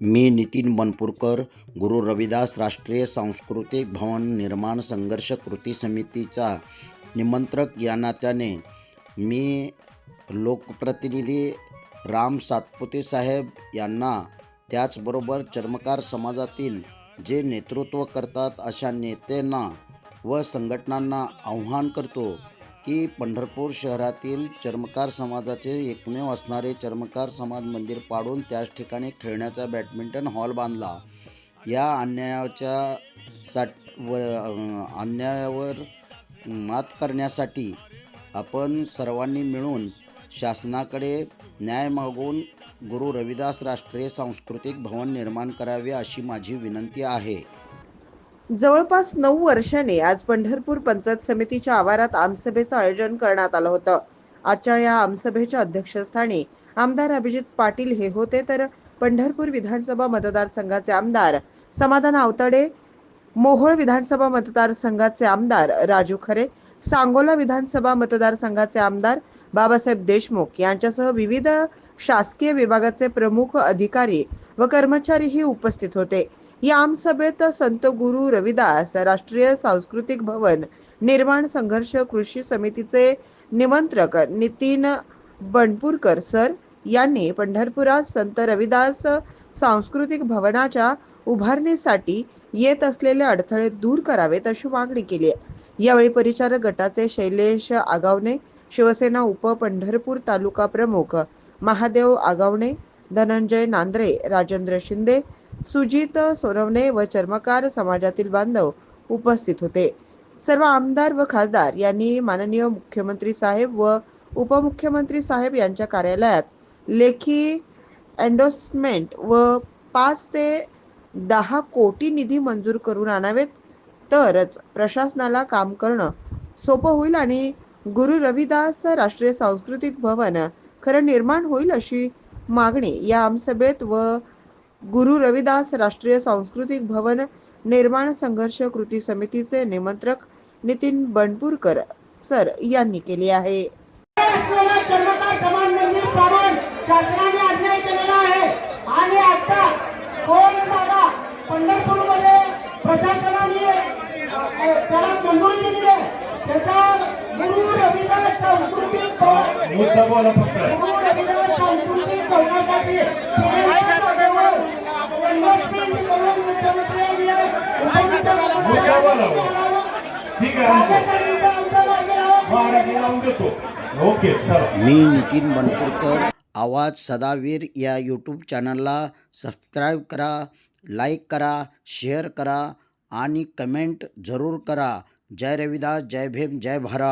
मी नितीन बनपूरकर गुरु रविदास राष्ट्रीय सांस्कृतिक भवन निर्माण संघर्ष कृती समितीचा निमंत्रक. या नात्याने मी लोकप्रतिनिधी राम सातपुते साहेब यांना त्याचबरोबर चर्मकार समाजातील जे नेतृत्व करतात अशा नेत्यांना व संघटनांना आव्हान करतो. की पंढरपूर शहरातील चर्मकार समाजाचे एकमेव असणारे चर्मकार समाज मंदिर पाडून त्याच ठिकाणी खेळण्याचा बॅडमिंटन हॉल बांधला. या अन्यायाच्या साठ व अन्यायावर मात करण्यासाठी आपण सर्वांनी मिळून शासनाकडे न्याय मागून गुरु रविदास राष्ट्रीय सांस्कृतिक भवन निर्माण करावे अशी माझी विनंती आहे. जवळपास नऊ वर्षाने आज पंढरपूर पंचायत समितीच्या आवारात आमसभेचं आयोजन करण्यात आलं होतं. आजच्या या आमसभेच्या अध्यक्षस्थानी आमदार अभिजित पाटील हे होते. तर पंढरपूर विधानसभा मतदारसंघाचे आमदार समाधान आवताडे मोहोळ विधानसभा मतदारसंघाचे आमदार राजू खरे सांगोला विधानसभा मतदारसंघाचे आमदार बाबासाहेब देशमुख यांच्यासह विविध शासकीय विभागाचे प्रमुख अधिकारी व कर्मचारीही उपस्थित होते. या आमसभेत संत गुरु रविदास राष्ट्रीय सांस्कृतिक भवन निर्माण संघर्ष कृषी समितीचे निमंत्रक नितीन बनपूरकर सर यांनी पंढरपुरात संत रविदास सांस्कृतिक भवनाच्या उभारणीसाठी येत असलेले अडथळे दूर करावेत अशी मागणी केली आहे. यावेळी परिचारक गटाचे शैलेश आगावणे शिवसेना उप पंढरपूर तालुका प्रमुख महादेव आगावणे धनंजय नांद्रे राजेंद्र शिंदे सुजित सोनवणे व चर्मकार समाजातील बांधव उपस्थित होते. सर्व आमदार व खासदार यांनी माननीय मुख्यमंत्री साहेब व उपमुख्यमंत्री साहेब यांच्या कार्यालयात लेखी अँडोसमेंट व पाच ते दहा कोटी निधी मंजूर करून आणावेत. तरच प्रशासनाला काम करणं सोपं होईल आणि गुरु रविदास राष्ट्रीय सांस्कृतिक भवन खरं निर्माण होईल अशी मागणी या आमसभेत व गुरु रविदास राष्ट्रीय सांस्कृतिक भवन निर्माण संघर्ष कृती समितीचे निमंत्रक नितीन बनपूरकर सर यांनी केली आहे असलेला ठीक आहे. ओके मी नितीन बनपूरकर आवाज सदावीर या यूट्यूब चॅनलला सबस्क्राईब करा लाईक करा शेअर करा आणि कमेंट जरूर करा. जय रविदास जय भीम जय भारत.